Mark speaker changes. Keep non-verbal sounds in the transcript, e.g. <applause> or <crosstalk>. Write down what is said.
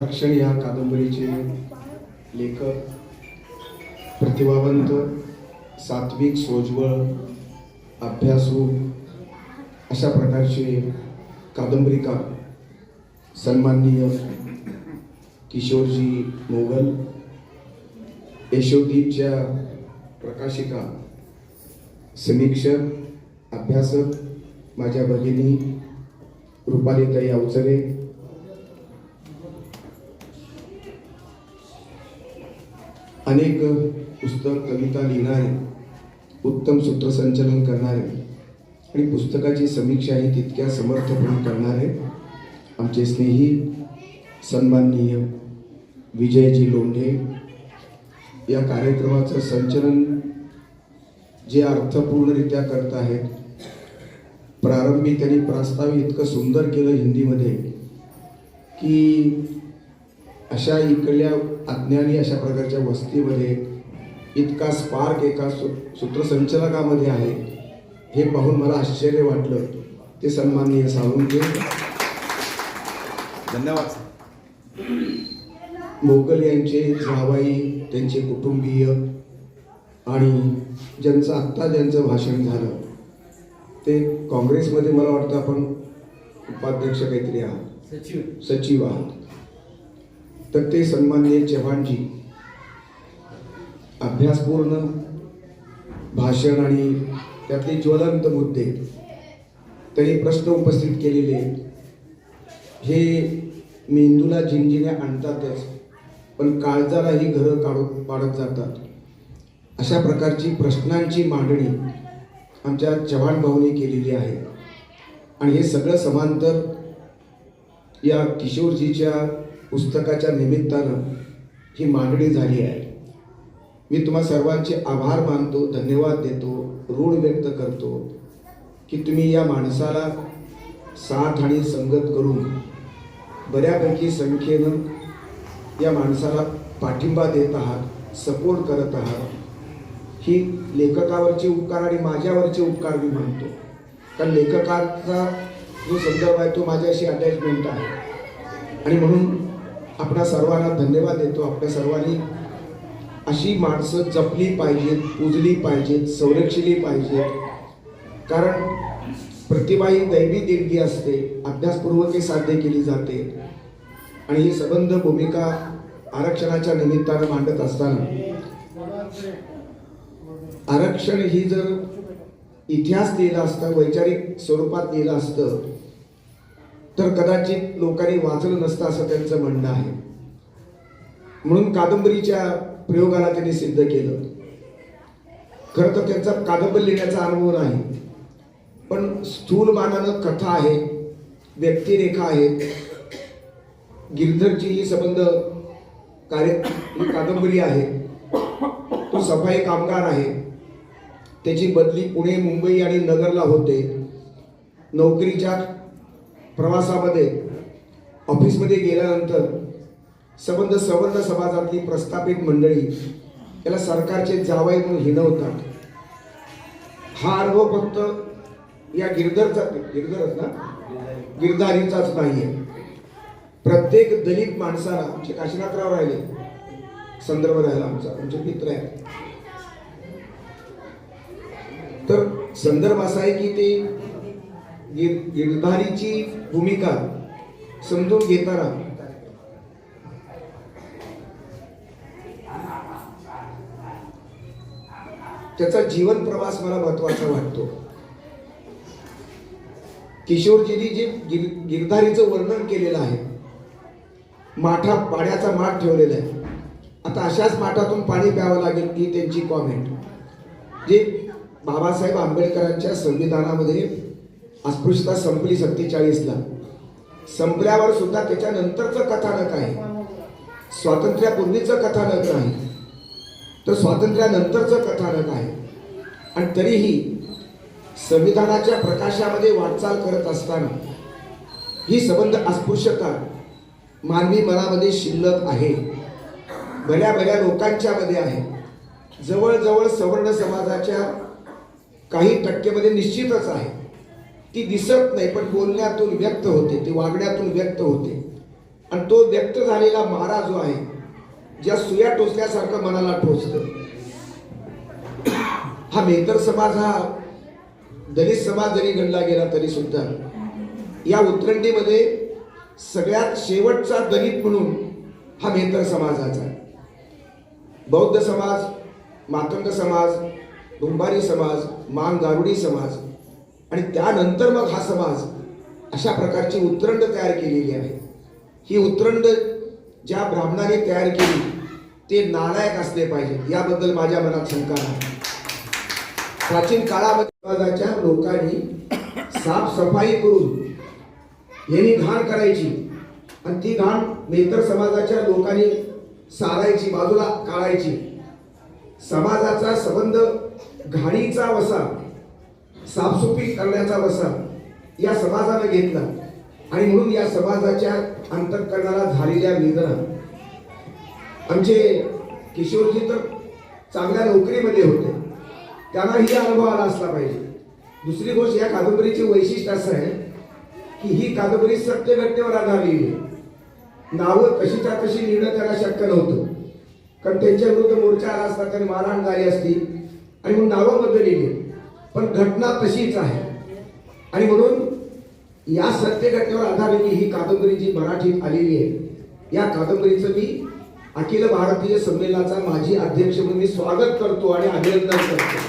Speaker 1: आरक्षण या कादंबरीचे लेखक प्रतिभावंत सात्विक सोज्वळ अभ्यासू अशा प्रकारचे कादंबरीकार सन्माननीय किशोरजी मोगल यशोदीपच्या प्रकाशिका समीक्षक अभ्यासक माझ्या भगिनी रुपालीताई अवचरे अनेक पुस्तक कविता लिहिणारे उत्तम सूत्रसंचलन करणारे आणि पुस्तकाची समीक्षा ही तितक्या समर्थपणे करणारे आमचे स्नेही सन्माननीय विजयजी लोंढे या कार्यक्रमाचं संचलन जे अर्थपूर्णरित्या करत आहेत प्रारंभी त्यांनी प्रस्ताव इतकं सुंदर केलं हिंदीमध्ये की अशा इकडल्या अज्ञानी अशा प्रकारच्या वस्तीमध्ये इतका स्पार्क एका सु सूत्रसंचलकामध्ये आहे हे पाहून मला आश्चर्य वाटलं. ते सन्माननीय साळुंके
Speaker 2: धन्यवाद
Speaker 1: मोगल यांचे जावाई त्यांचे कुटुंबीय आणि ज्यांचं आत्ता ज्यांचं भाषण झालं ते काँग्रेसमध्ये मला वाटतं आपण उपाध्यक्ष काहीतरी आहात.
Speaker 3: सचिव.
Speaker 1: सचिव आहात. तर ते सन्माननीय चव्हाणजी अभ्यासपूर्ण भाषण आणि त्यातले ज्वलंत मुद्दे त्यांनी प्रश्न उपस्थित केलेले हे मेंदूला झिंजिण्या आणतातच पण काळजालाही घरं काढून पाडत जातात. अशा प्रकारची प्रश्नांची मांडणी आमच्या चव्हाण भाऊनी केलेली आहे. आणि हे सगळं समांतर या किशोरजीच्या पुस्तकाच्या निमित्तानं ही मांडणी झाली आहे. मी तुम्हा सर्वांचे आभार मानतो धन्यवाद देतो ऋण व्यक्त करतो की तुम्ही या माणसाला साथ आणि संगत करून बऱ्यापैकी संख्येनं या माणसाला पाठिंबा देत आहात सपोर्ट करत आहात. ही लेखकावरचे उपकार आणि माझ्यावरचे उपकार मी मानतो. कारण लेखकाचा जो संदर्भ आहे तो माझ्याशी अटॅचमेंट आहे. आणि म्हणून आपणा सर्वांना धन्यवाद देतो. आपल्या सर्वांनी अशी माणसं जपली पाहिजेत पूजली पाहिजेत संरक्षिली पाहिजेत. कारण प्रतिभा ही दैवी देणगी असते अभ्यासपूर्वक ही साध्य केली जाते. आणि ही सबंध भूमिका आरक्षणाच्या निमित्तानं मांडत असताना. आरक्षण ही जर इतिहास लिहिला असता वैचारिक स्वरूपात लिहिलं असतं तर कदाचित लोकांनी वाचलं नसतं असं त्यांचं म्हणणं आहे. म्हणून कादंबरीच्या प्रयोगाला त्यांनी सिद्ध केलं. खरं तर त्यांचा कादंबरी लिहिण्याचा अनुभव नाही. पण स्थूल मानानं कथा आहे व्यक्तिरेखा आहेत गिरधरची ही संबंध कार्य ही कादंबरी आहे. तो सफाई कामगार आहे. त्याची बदली पुणे मुंबई आणि नगरला होते. नोकरीच्या प्रवासामध्ये ऑफिसमध्ये गेल्यानंतर संबंध सवर्ण समाजातली प्रस्थापित मंडळी त्याला सरकारचे जावाई म्हणून हिणवतात हा अनुभव फक्त या गिरधरचा गिरधरच ना? गिरधारीचाच नाहीये. प्रत्येक दलित माणसाला आमचे काशीनाथराव राहिले संदर्भ राहिला आमचा आमचे मित्र आहे तर संदर्भ असा आहे की ते गिरधारीची भूमिका समजून घेताना. त्याचा जीवन प्रवास मला महत्त्वाचा वाटतो. किशोरजींनी जे गिर गिरधारीचं वर्णन केलेलं आहे माठा पाण्याचा माठ ठेवलेला आहे. आता अशाच माठातून पाणी प्यावं लागेल ही त्यांची कॉमेंट जे बाबासाहेब आंबेडकरांच्या संविधानामध्ये अस्पृश्यता संपली सत्तेचाळीसला. संपल्यावर सुद्धा त्याच्यानंतरचं कथानक आहे. स्वातंत्र्यापूर्वीचं कथानक नाही. तर स्वातंत्र्यानंतरचं कथानक आहे. आणि तरीही संविधानाच्या प्रकाशामध्ये वाटचाल करत असताना ही संबंध अस्पृश्यता मानवी मनामध्ये शिल्लक आहे. बऱ्या बऱ्या लोकांच्या मध्ये आहे. जवळजवळ सवर्ण समाजाच्या काही टक्केमध्ये निश्चितच आहे. ती दिसत नाही पण बोलण्यातून व्यक्त होते ती वागण्यातून व्यक्त होते. आणि तो व्यक्त झालेला मारा जो आहे ज्या सुया टोचल्यासारखं मनाला टोचत. <coughs> हा मेहतर समाज हा दलित समाज जरी गणला गेला तरी सुद्धा या उतरंडीमध्ये सगळ्यात शेवटचा दलित म्हणून हा मेहतर समाजाचा बौद्ध समाज मातंग समाज डुंबारी समाज मान गारुडी समाज आणि त्यानंतर मग हा समाज अशा प्रकारची उतरंड तयार केलेली आहे. ही उतरंड ज्या ब्राह्मणाने तयार केली ते नालायक असले पाहिजे याबद्दल माझ्या मनात शंका नाही. प्राचीन काळामध्ये समाजाच्या लोकांनी साफसफाई करून यांनी घाण करायची. आणि ती घाण मेहतर समाजाच्या लोकांनी सारायची बाजूला काढायची. समाजाचा संबंध घाणीचा वसा साफसुफी करण्याचा वसा या समाजाने घेतला. आणि म्हणून या समाजाच्या अंतकरणाला झालेल्या वेदना आमचे किशोरजी तर चांगल्या नोकरीमध्ये होते. त्यांनाही अनुभव आला असला पाहिजे. दुसरी गोष्ट या कादंबरीचे वैशिष्ट्य असं आहे की ही कादंबरी सत्य घटनेवर आधारलेली आहे. नावं कशीच्या कशी लिहिणं त्याला शक्य नव्हतं. कारण त्यांच्या विरुद्ध मोर्चा आला असता त्यांनी मारहाण झाली असती. आणि मग नावं बदललेली पण घटना तशीच आहे. आणि म्हणून या सत्य घटनेवर आधारलेली ही कादंबरी जी मराठीत आलेली आहे या कादंबरीचं मी अखिल भारतीय संमेलनाचा माजी अध्यक्ष म्हणून मी स्वागत करतो आणि अभिनंदन करतो.